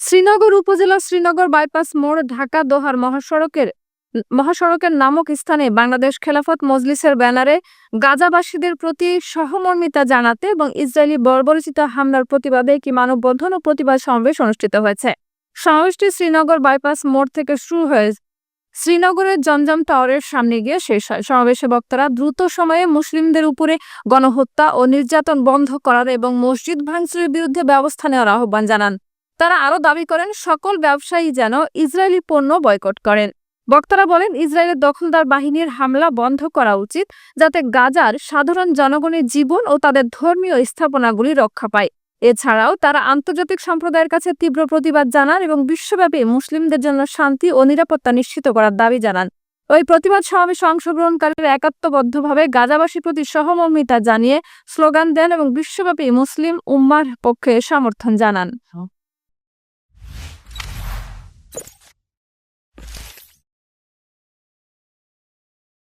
শ্রীনগর উপজেলা শ্রীনগর বাইপাস মোড় ঢাকা দোহার মহাসড়কের মহাসড়কের নামক স্থানে বাংলাদেশ খেলাফত মজলিসের ব্যানারে গাজাবাসীদের প্রতি সহমর্মিতা জানাতে এবং ইসরায়েলি বর্বরচিত হামলার প্রতিবাদে একটি মানববন্ধন ও প্রতিবাদ সমাবেশ অনুষ্ঠিত হয়েছে। সমাবেশটি শ্রীনগর বাইপাস মোড় থেকে শুরু হয়ে শ্রীনগরের জমজম টাওয়ারের সামনে গিয়ে শেষ হয়। সমাবেশে বক্তারা দ্রুত সময়ে মুসলিমদের উপরে গণহত্যা ও নির্যাতন বন্ধ করার এবং মসজিদ ভাঙচুরের বিরুদ্ধে ব্যবস্থা নেওয়ার আহ্বান জানান। তারা আরও দাবি করেন, সকল ব্যবসায়ী যেন ইসরায়েলি পণ্য বয়কট করেন। বক্তারা বলেন, ইসরায়েলের দখলদার বাহিনীর হামলা বন্ধ করা উচিত, যাতে গাজার সাধারণ জনগণের জীবন ও তাদের ধর্মীয় স্থাপনাগুলি রক্ষা পায়। এছাড়াও তারা আন্তর্জাতিক সম্প্রদায়ের কাছে তীব্র প্রতিবাদ জানান এবং বিশ্বব্যাপী মুসলিমদের জন্য শান্তি ও নিরাপত্তা নিশ্চিত করার দাবি জানান। ওই প্রতিবাদ সমাবেশে অংশগ্রহণকারীরা একাত্মবদ্ধভাবে গাজাবাসীর প্রতি সহমর্মিতা জানিয়ে স্লোগান দেন এবং বিশ্বব্যাপী মুসলিম উম্মার পক্ষে সমর্থন জানান।